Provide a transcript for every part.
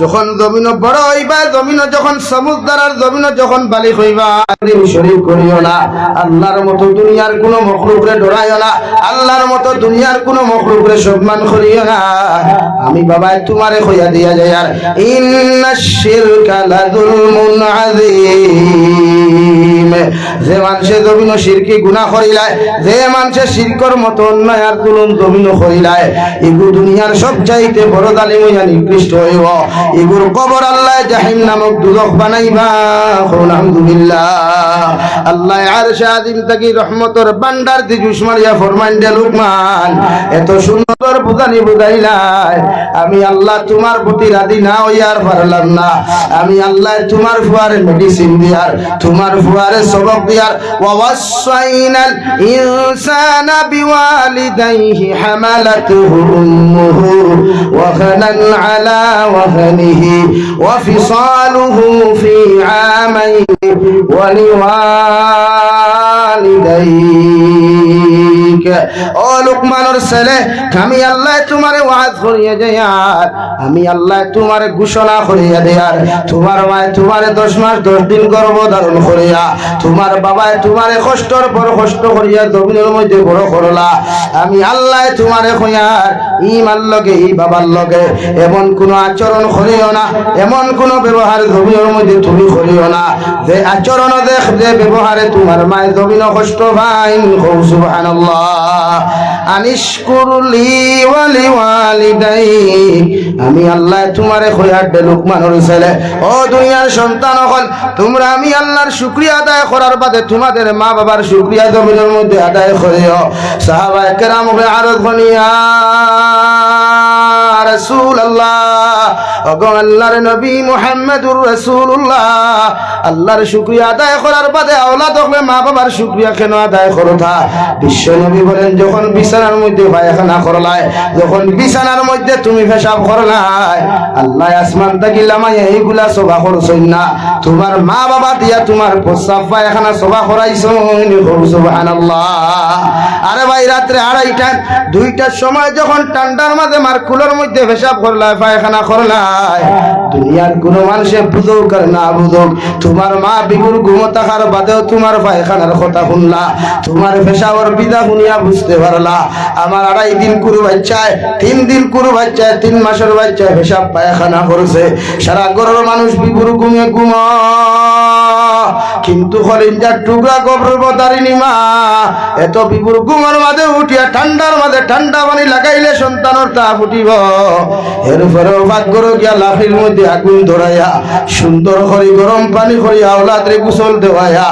যখন জমিন বড় হইবা, জমিন যখন সমুদ্রার জমিন যখন বালি হইবা করিও না। আল্লাহর মতো দুনিয়ার কোন মখরুকরে ডরাইও না। আল্লাহর মতো দুনিয়ার কোন মখরুকরে সম্মান করিও না। আমি বাবা, তোমারে হইয়া দিয়া যায় আর ইন্না শিরকা লাযুলমুন আযীম। যে মানুষে জমিন শিরকি গুনাহ করিলায়, যে মানুষে শিরকর মতো অন্যায় আর জুলুম জমিন করিলায় এগু দুনিয়ার সব চাইতে বড় জালিম হইয়া নিকৃষ্ট হইব। এগুর কবর আল্লাহ জাহিম নামক দুদক বানাইবা। আলহামদুলিল্লাহ। আল্লাহ আর শাহিম তাকি রহমতর বান্ডার দি জুসমারিয়া ফরমান দে, লুকমান, এত সুন্দর বুঝানি বুঝাইলাই। আমি আল্লাহ তোমার প্রতি রাধি না হইয়ার পারলাম না। আমি আল্লাহ তোমার ফুয়ারে মেডিসিন দিয়ার, তোমার ফুয়ারে সবক দিয়ার ওয়াসাইনাল ইনসানা বিওয়ালিদাইহি হামালাতুহু উম্মুহু ওয়াহানান আলা ওয়াহানিহি ওয়া ফিসালুহু ফি আমাইহি ওয়া লিওয়ালিদাইক। ও লোকমানর ছেলে, আমি আল্লাহ তোমারে ওয়াজ করিয়া দেয়ার আমি আল্লাহ তোমারে ঘোষণা করিয়া দেয়ার তোমার মায় তোমারে দশ মাস দশ দিন গর্ভ ধারণ করিয়া তোমার বাবায় তোমারে কষ্টর পর কষ্ট করিয়া জমিনের মধ্যে বড় করলা। আমি আল্লাহ তোমারে কইয়ার ইমার লগে, ই বাবার লগে, এমন কোন আচরণ করিও না, এমন কোন ব্যবহার জমিনের মধ্যে তুমি করিও না। যে আচরণ দেখ, যে ব্যবহারে তোমার মায়ের জমিন কষ্ট ওয়ালি ওয়ালিদাই আমি আল্লাহ তোমারে খয়ার দে লুকমানুর ছেলে, ও দুনিয়ার সন্তান হল তোমরা আমি আল্লাহর শুকরিয়া আদায় করার বাদে তোমাদের মা বাবার শুক্রিয়া জমিনের মধ্যে আদায় করিও। সাহাবায় কেরাম আরও ধনিয়া আল্লাহ আল্লাহ এইগুলা সভা করছই না। তোমার মা বাবা দিয়া তোমার প্রস্রাব পায়খানা সভা করাইছো সুবহানাল্লাহ। আরে ভাই, রাত্রে আড়াইটা দুইটার সময় যখন ঠান্ডার মাঝে মার কুলোর মধ্যে পেশাব করলাই, পায়খানা করলাই। দুনিয়ার কোন মানুষে বুঝুক আর না বুঝুক, তোমার মা বিগুর ঘুমো থাকার বাদেও তোমার পায়খানার কথা শুনলা। তোমার পেশাবর বিদা শুনিয়া বুঝতে পারলা। আমার আড়াই দিন কুরু বাচ্চায়, তিন দিন কুরু বাচ্চায়, তিন মাসের বাচ্চায় পেশাব পায়খানা করছে। সারা গরের মানুষ বিগুর ঘুমে ঘুম কিন্তু হলিঞ্জার টুকরা গবর বদারিনি মা এত বিপুর ঘুমের মাঝে উঠিয়া ঠান্ডার মাঝে ঠান্ডা পানি লাগাইলে সন্তানের তা ফুটিব। এরপরেও ভাগ্যর গিয়া লাফির মধ্যে আগুন ধরাইয়া, সুন্দর করে গরম পানি করিয়া ওলাদরে গুসল দেওয়াইয়া,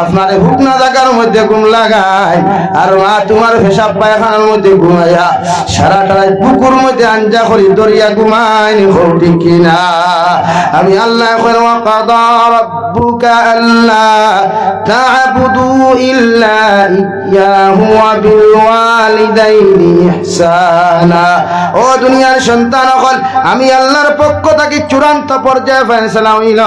আপনারে হুকনা জায়গার মধ্যে ঘুম লাগাই, আর মা তোমার পেশাব পায়খানার মধ্যে ঘুমাইয়া সারাটা বুকুর মধ্যে আঞ্জা করি দরিয়া ঘুমাইনি হৌটি কিনা। আমি আল্লাহ ওয়াকাদা রাব্বুকা আল্লা তা'বুদু ইল্লা বিল ওয়ালিদাইনি ইহসানা। ও দুনিয়ার সন্তান আমি আল্লাহর পক্ষ থেকে চূড়ান্ত পর্যায়ে ফেসলা হইল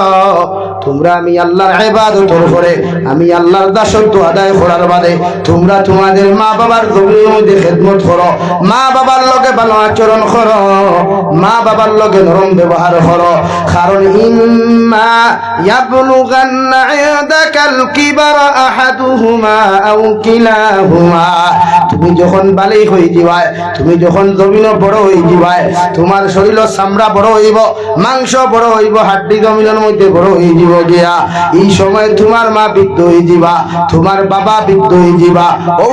তোমরা আমি আল্লাহর ইবাদতের করে আমি আল্লাহর দাসত্ব আদায় করার বাদে তোমরা তোমাদের মা বাবার জমির মধ্যে খেদমত করো মা বাবার লগে ভালো আচরণ করো মা বাবার লগে নরম ব্যবহার করো। কারণ ইম্মা ইয়াবলুগান্না ইনদাকাল কিবারা আহাদুহুমা আও কিলাহুমা। তুমি যখন বালি হয়ে যাবায় তুমি যখন জমিন বড় হয়ে যাবায় তোমার শরীর চামড়া বড় হইব মাংস বড় হইব হাড্ডি জমিনের মধ্যে বড় হয়ে যাব গিয়া। এই সময় তোমার মা বৃদ্ধ হয়ে যাবা, তোমার বাবা বৃদ্ধ হয়ে যাবা। ও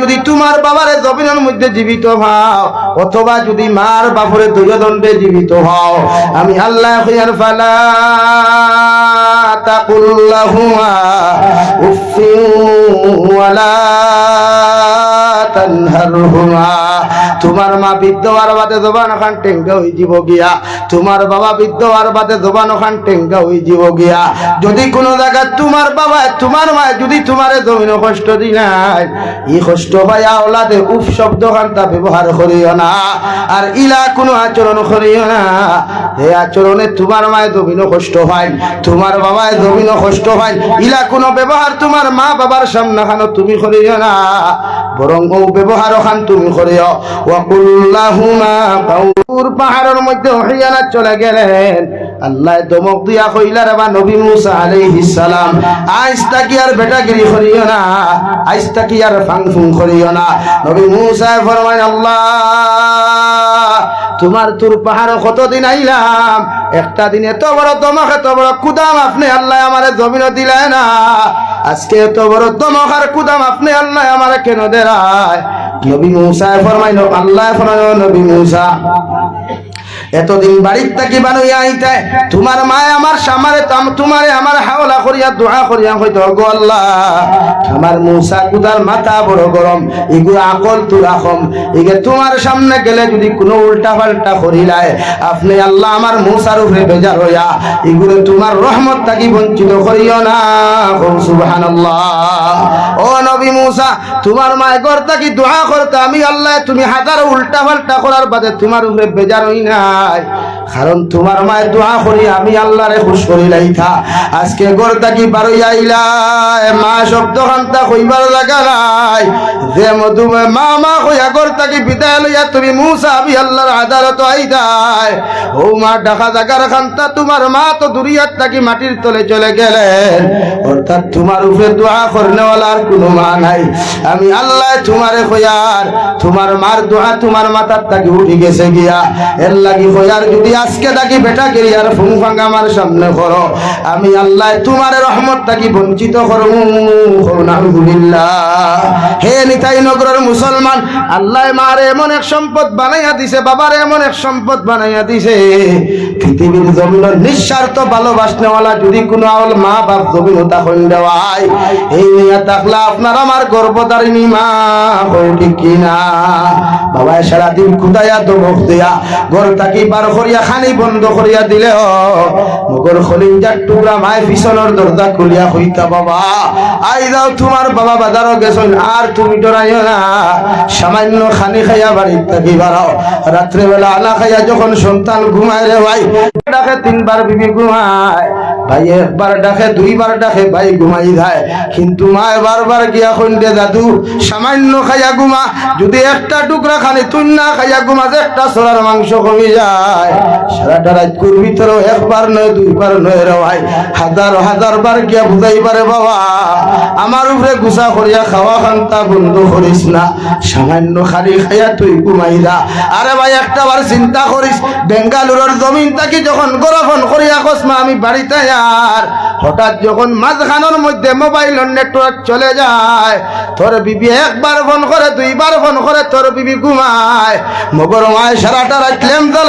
যদি তোমার বাবারে জমিনের মধ্যে জীবিত হও, অথবা যদি মার বাপরে দুর্যোধনবে জীবিত হও, আমি আল্লাহ হইয়ার ফালা তাকুল্লাহুমা ওয়ালা তোমার মা বৃদ্ধ আর বাদে জবান খান টেঙ্গা হই যাব গিয়া। তোমার বাবা বৃদ্ধ আর বাদে জবান খান টেঙ্গা হই যাব গিয়া। যদি কোনো জায়গা তোমার বাবা, তোমার মা যদি তোমারে জমিন কষ্ট দিলাই ই কষ্ট পাইয়া ওলাদে উফ শব্দ খানটা ব্যবহার করিও না। আর ইলা কোনো আচরণ করিও না। এই আচরণে তোমার মায়ের জমিন কষ্ট হয় তোমার বাবায় জমিন কষ্ট হয় ইলা কোনো ব্যবহার তোমার মা বাবার সামনে খানো তুমি করিও না। বরং ও ব্যবহার খান তুমি করিও। পাহাড়ের মধ্যে হইয়ানা চলে গেলেন। আল্লাহ দমক দিয়া কইলার বা নবী মুসা আলাইহিস সালাম আইস তাকি আর বেটাগিরি করিও না আইস তাকি আর ফাং ফুং করিও না। নবী মুসা ফরমায় আল্লাহ তোমার তোর পাহাড় কতদিন আইলাম? একটা দিন এত বড় দমক, এত বড় কুদাম, আপনি আল্লাহ আমার জমিন দিলে না। আজকে এত বড় দমক আর কুদাম, আপনি আল্লাহ আমার কেন দেয় নবী মূসা ফরমাইল, আল্লাহ ফরমাইল, নবী মুসা। এতদিন বাড়ির থাকি বানুইয়া আইতে তোমার মায় আমার সামারে তাম- তোমারে আমার হাওলা করিয়া, দোয়া করিয়া হইতো গো আল্লাহ। আমার মুসা কুদার মাথা বড় গরম এগুলো আকল তু রাখম এগে তোমার সামনে গেলে যদি কোনো উল্টা পাল্টা করিলায় আপনি আল্লাহ আমার মুসার উপরে বেজার হইয়া, এগুলো তোমার রহমত থাকি বঞ্চিত করিও না। সুবহানাল্লাহ। ও নবী মুসা, তোমার মায় ঘর থাকি দোয়া করতে, আমি আল্লাহ তুমি হাজার উল্টা পাল্টা করার বাদে তোমার উপরে বেজার হই নাই কারণ তোমার মায়ের দোয়া করি, আমি আল্লাহরে খুশ করি লাইথা আজকে ঘর থাকি বারোই আইলাই মা শব্দ খান্তা কইবার জায়গা নাই। যে মধুমে মা মা কইয়া বিদায় লইয়া তুমি মুসা, আমি আল্লাহর আদালত আইতাই। ও মা, ডাকা জাগার খান্তা তোমার মা তো মাটির তলে চলে গেলেন। অর্থাৎ তোমার উপরে দোয়া করনেওয়ালার কোনো মা নাই। আমি আল্লাহ তোমারে কইয়ার, তোমার মার দোয়া তোমার মাথার থাকি উঠে গেছে গিয়া। এর লাগি কইয়ার যদি আজকে থাকি বেটা আমার সামনে করো আমি আল্লাহ তোমার রহমত থাকি বঞ্চিত হে নিতাই নগরের মুসলমান, আল্লাহ এমন এক সম্পদ বানাইয়া দিছে, বাবার এমন এক সম্পদ বানাইয়া দিছে। পৃথিবীর জমিন নিঃস্বার্থ ভালোবাসনেওয়ালা যদি কোনো আওল মা বাপ জমিনতা হইন দেওয়াই এই নিয়ে থাকলে আপনার আমার গর্ভধারিণী মা হই ঠিক কিনা? বাবা, সারাদিন কুদাইয়া দমক দিয়া, ঘর বার করিয়া খানি বন্ধ করিয়া দিলে মগর খলিঞ্জার টুকরা মায় পিছনের দরজা খুলিয়া হইতা বাবা। আই যাও তোমার বাবা বাজারও গেছেন আর তুমি ডরাইও না। সামান্য খানি খাইয়া বাড়ির থাকি বাড়াও রাত্রেবেলা আনা খাইয়া যখন সন্তান ঘুমায় রে ভাই ডাকে তিনবার বিবি ঘুমায় ভাই একবার ডাকে দুইবার ডাকে, ভাই ঘুমাই যায়। কিন্তু মায় বারবার গিয়া কইন্দে দাদু সামান্য খাইয়া ঘুমা। যদি একটা টুকরা খানি তুই না খাইয়া ঘুমা একটা সরার মাংস কমে যায়। বেঙ্গালুরের জমিন থাকি যখন গরফন করিয়া কসমা আমি বাড়িতে আর। হঠাৎ যখন মাঝখানোর মধ্যে মোবাইল নেটওয়ার্ক চলে যায়, তোর বিবি একবার ফোন করে, দুইবার ফোন করে, তোর বিবি ঘুমায়। মগর মায়, সারাটা রাত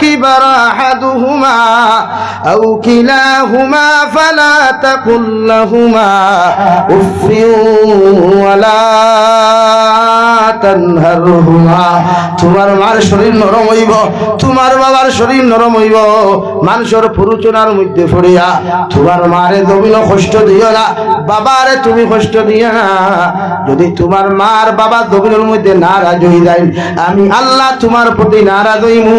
কিবারা আহাদুহুমা আও কিলাহুমা ফালা তাকুল লাহুমা উফিউ ওয়ালা তানহারহুমা তোমার মার শরীর নরম হইব, তোমার বাবার শরীর নরম হইব, মানুষের পুরুচনার মধ্যে পড়িয়া তোমার মারে জমিন কষ্ট দিও না, বাবারে তুমি কষ্ট দিও না। যদি তোমার মার বাবা জমিনের মধ্যে নারাজ হয়ে যায়, আমি আল্লাহ তোমার প্রতি নারাজ হইমু।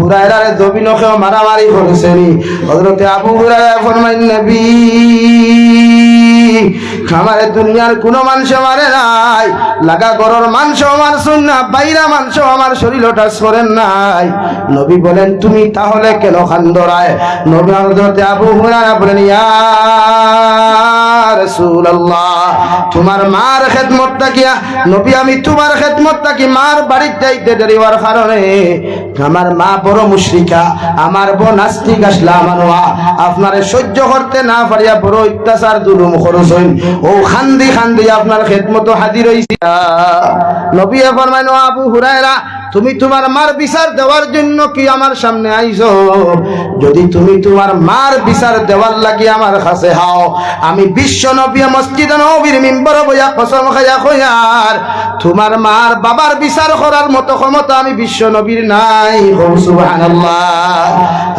হুরায়রার জমিনকেও মারামারি করেছেনি। হযরতে আবু হুরায়রা ফরমাইন, নবী আমারে দুনিয়ার কোন মানুষ মারে নাই। লাগা গরর মাংস আমার শুন না বাইরা মাংস আমার শরীর টাচ করেন নাই। নবী বলেন, তুমি তাহলে কেন খান্দরায় নবী হযরতে আবু হুরায়রা বলেন, ইয়া তোমার মার খেদমত তাকিয়া নবী, আমি তোমার খেদমত তাকি মার বাড়িতে যাইতে দেরি কারণে আমার মা বড় মুশরিকা, আমার বোন নাস্তিক আসলা আপনারে সহ্য করতে না পারিয়া বড় অত্যাচার দুরুম খরচ হইন ও খান্দি খান্দি আপনার খেদমত হাজির হইছি নবী ফরমাইন আবু হুরায়রা তুমি তোমার মার বিচার দেওয়ার জন্য কি আমার সামনে আইছো? যদি তুমি তোমার মার বিচার দেওয়ার লাগি আমার কাছে হাও, আমি বিশ্ব নবী মসজিদ নবীর মিম্বর বইয়া কসম খাইয়া কইয়ার, তোমার মার বাবার বিচার করার মতো ক্ষমতা আমি বিশ্ব নবীর নাই।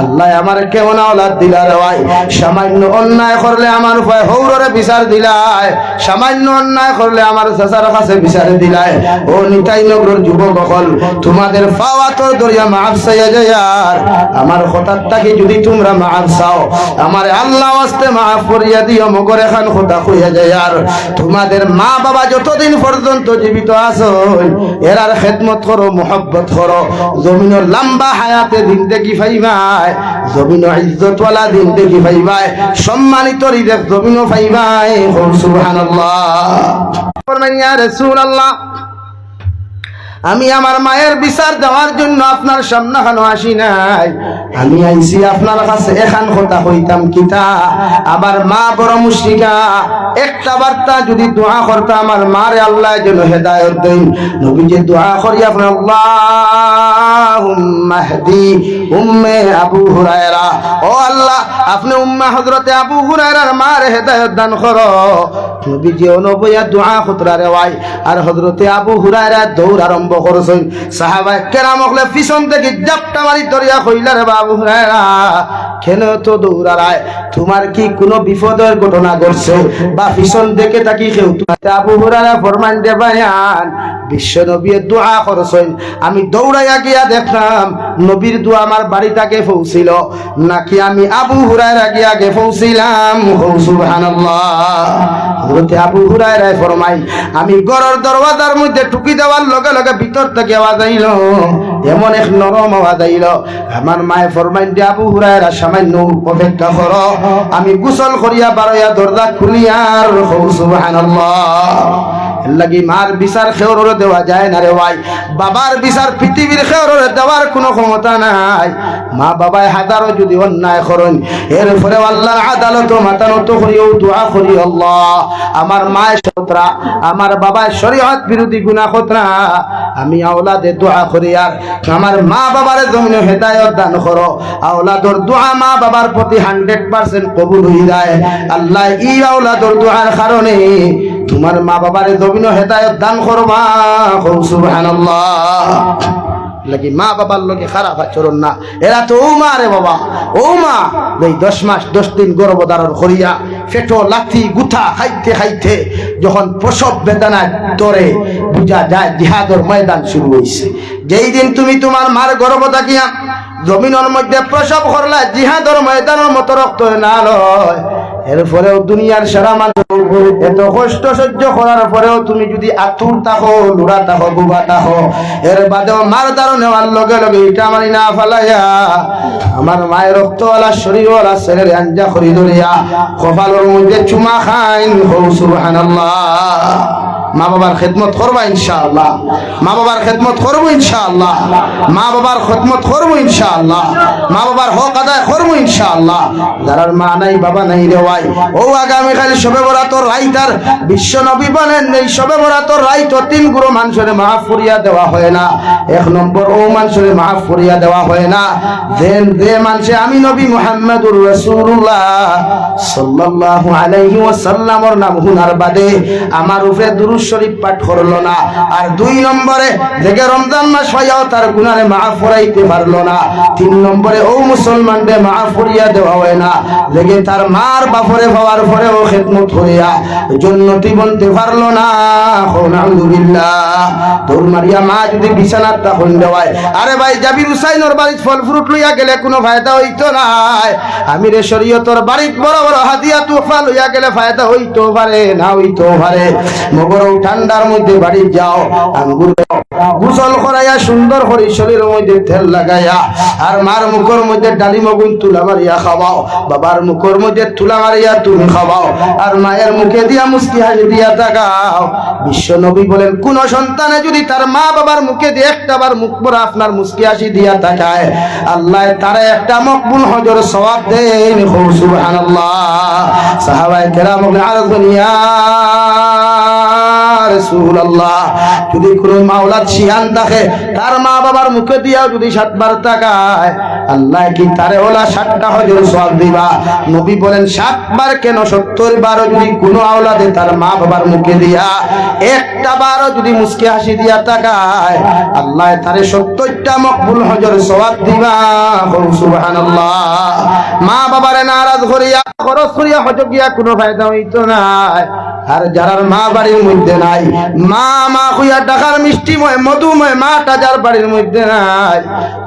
আল্লাহ আমার কেমন আওলাদ দিলার ভাই। সামান্য অন্যায় করলে আমার উপায় হৌররে বিচার দিলায়। সামান্য অন্যায় করলে আমার চাচার কাছে বিচার দিলায়। ও নিতাই নগর যুবক হল তোমাদের পাওয়া তো দরিয়া মাফ চাইয়া যায়ার আমার হঠাৎ যদি তোমরা মাফ চাও, আমার আল্লাহ আস্তে মাফ করিয়া দিও, মগর এখন কথা যায় যায়ার তোমাদের মা বাবা যতদিন পর্যন্ত জীবিত আছো এরার খেদমত করো, মোহব্বত করো। জমিনের লম্বা হায়াতে দিন দেখি ফাইবাই জমিনের ইজ্জতওয়ালা দিন দেখি ফাইবাই সম্মানিত হৃদয় জমিনও ফাইবাই সুবহানাল্লাহ। ফরমান ইয়া রাসূলুল্লাহ। আমি আমার মায়ের বিচার দেওয়ার জন্য আপনার সামনে খানো আসি নাই। আমি আইছি আপনার কাছে, এখান কথা হইতাম কিতা আবার মা বড় মুশরিকা, একটা বার্তা যদি দোয়া করতে আমার মারে আল্লাহ যেন হেদায়ত দেন। নবী যে দোয়া করি আপনার আল্লাহুম্মা হদি উম্মে আবু হুরায়রা। ও আল্লাহ, আপনি উম্মা হযরতে আবু হুরায়রার মার হেদায়ত দান করো। থেকে তোমার কি কোনো বিপদের ঘটনা ঘটছে? বা পিছন দেখে তোমার আবু হুরায়রা ফরমান বিশ্ব নবী দোয়া করছেন। আমি দৌড়াইয়া গিয়া দেখলাম নবীর দোয়া আমার বাড়ি পৌঁছিল নাকি আমি আবু হুরায়রা গিয়া গে পৌঁছিলাম সুবহানাল্লাহ। হযরতে আবু হুরায়রা ফরমাই, আমি গরর দরওয়াজার মধ্যে টুকি দেওয়ার লগে লগে ভিতর থেকে আওয়াজ আইল। এমন এক নরম আওয়াজ আইল। আমার মায়ে ফরমাই দিয়ে আবু হুরায়রা, সামান্য অপেক্ষা কর। আমি গোসল করিয়া বারোয়া দরজা খুলিয়ার সুবহানাল্লাহ। লাগি মার বিচার খেওরে দেওয়া যায় না রে ভাই। বাবার বিচার পৃথিবীর খেওরে দেওয়ার কোনো ক্ষমতা নাই। মা বাবায় হাজারো যদি অন্যায় করেন, এরপরে আল্লাহর আদালত মাতানত করিও দোয়া করি আল্লাহ। আমার মায়ের সতরা আমার বাবার শরীয়ত বিরোধী গুনাহ খতরা আমি আওলাদে দোয়া করি আর আমার মা বাবার জমিন হেদায়ত দান করো। আওলাদর দোয়া মা বাবার প্রতি হান্ড্রেড পার্সেন্ট কবুল হয়ে যায়। আল্লাহ ই আওলাদর দোয়ার কারণে তোমার মা বাবার জমিন হেদায়ত দান করবা। সুবহানাল্লাহ। লাগি মা বাবার লোকে খারাপ আচরণ না। এরা তো ও মা রে বাবা। ও মা এই দশ মাস, দশ দিন গর্ভধারণ করিয়া ফেটো, লাথি, গুথা খাইতে খাইতে যখন প্রসব বেদনায় তরে, বুঝা যায় জিহাদর ময়দান শুরু হয়েছে যেই দিন তুমি তোমার মার গর্ভ থাকিয়া জমিনের মধ্যে প্রসব করলা জিহাদর ময়দানের মতো রক্ত না লয়। এরপরেও দুনিয়ার সারা মানুষ। এত কষ্ট সহ্য করার পরেও তুমি যদি আতুর তাহো লুড়া তাহো বুবা তাহো এর বাদেও মার দারো নেওয়ার লগে লগে ইটা মারি না ফালাইয়া, আমার মায়ের রক্তওয়ালা, শরীরওয়ালা ছেলের আঞ্জা খরি ধরিয়া, কপালের মধ্যে চুমা খাইন। হৌ সুবহানাল্লাহ। মা বাবার খেদমত করবা ইনশাআল্লাহ। মা বাবার খেদমত করব ইনশাআল্লাহ। মা বাবার খেদমত করব ইনশাআল্লাহ। মা বাবার হক আদায় করব ইনশাআল্লাহ। যারার মা নাই, বাবা নাই রে ভাই। ও আগামী কাল সবে বরাতর রাইতার বিশ্ব নবী বলেন এই সবে বরাতর রাইত তিন গুরু মানুষের মাফ করিয়া দেওয়া হয় না। এক নম্বর, ও মানুষের মাফ করিয়া দেওয়া হয় না। দেন দে মানুষে, আমি নবী মুহাম্মদুর রাসূলুল্লাহ সাল্লাল্লাহু আলাইহি ওয়াসাল্লামর নাম হুনার বাদে। আমার উপরে দুরূদ শরীফ পাঠ করল না। আর দুই নম্বরে, দেখে রমজান মাস হইয়াও তার গুনারে মাফ করাইতে পারল না। তিন নম্বরে, ও মুসলমানকে মাফ করিয়া দেওয়া হয় না। দেখে তার মার বাপরে হওয়ার পরে ও খেদমত হইয়া জন্নতি বলতে পারল না। আলহামদুলিল্লাহ তোর মারিয়া মা যদি বিছানার তখন দেওয়ায়, আরে ভাই জাবির হুসাইনর বাড়ির ফল ফ্রুট লইয়া গেলে কোনো ফায়দা হইতো নাই আমি রে শরীয়তর বাড়ির বড় বড় হাতিয়া তুফা লইয়া গেলে ফায়দা হইতো পারে, না হইতো পারে। মগর ঠান্ডার মধ্যে বাড়ি যাও আঙ্গুর। গোসল করাইয়া সুন্দর করে শরীরের মধ্যে তেল লাগাইয়া, আর মার মুখের মধ্যে ডালি মগুন তুলা মারিয়া খাওয়াও, বাবার মুখের মধ্যে তুলা মারিয়া তুমি খাওয়াও, আর মায়ের মুখে দিয়া মুস্কি হাসি দিয়া তাকাও। বিশ্ব নবী বলেন, কোন সন্তানে যদি তার মা বাবার মুখে দিয়ে একটা বার মুখ পরে আপনার মুস্কি হাসি দিয়া তাকায়, আল্লাহ তারা একটা মকবুল হজর সওয়াব দেন। সুবহানাল্লাহ। সাহাবায়ে কেরাম আরজ রাসূলুল্লাহ। যদি কোনো মাওলা শিয়ান থাকে তার মা বাবার মুখে দিয়াও যদি সাতবার তাকায় আল্লাহ কি তারে ওলা সওয়াব দিবা? নবী বলেন কেন? সত্তর বারও যদি কোনো আওলাদে তার মা বাবার মুখে দিয়া, একটা বারও যদি মুসকে হাসি দিয়া তাকায়, আল্লাহ তারে সত্তরটা মকবুল হজর সওয়াব দিবা। মা বাবারে নারাজ করিয়া, খরচ করিয়া হজ গিয়া কোনো ফায়দা হইতো নাই। আর যারার মা বাড়ির মধ্যে নাই, মা মা খুইয়া ডাকার মিষ্টিময়, মধুময়, মা টাজার বাড়ির মধ্যে নাই।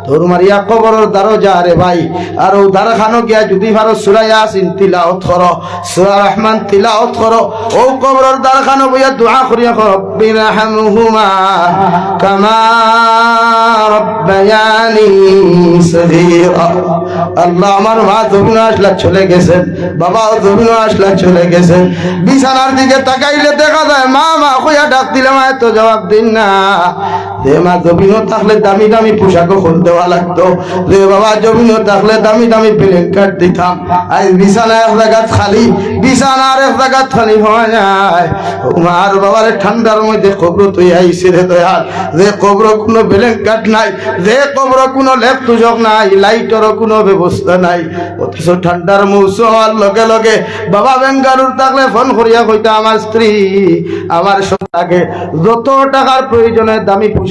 তোর মারিয়া কবরের দ্বারো যা রে ভাই। আর ও দ্বার খানো গিয়া যদি ভারো করো। সুরা রহমান করো। ও খানো বইয়া দোয়া করো আল্লাহ আমার মা জমিন আসলা চলে গেছেন, বাবাও জমিন আসলা চলে গেছেন। বিছানার দিকে তাকাইলে দেখা যায়, মা মা, কইয়া ডাক দিলে মা তো জবাব দিন না। থাকলে লাগতো। বাবা থাকলে প্লেন খালি ঠান্ডার মধ্যে কবর তুই আইসি রে দয়াল। যে কবর কোনো ব্যালেন্স কার্ড নাই, যে কবর কোনো লেপ তুজক নাই, লাইটেরও কোনো ব্যবস্থা নাই। অথচ ঠান্ডার মৌসুম লগে লগে বাবা বেঙ্গালুর থাকলে ফোন করিয়া কইতা আমার স্ত্রী, আমার সন্তাকে যত টাকার প্রয়োজনে দামি পোশাক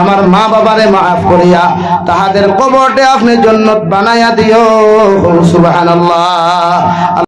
আমার মা বাবারে মাফ করিয়া তাহাদের কবরটে আপনি জন্নত বানাইয়া দিও। সুবহানাল্লাহ।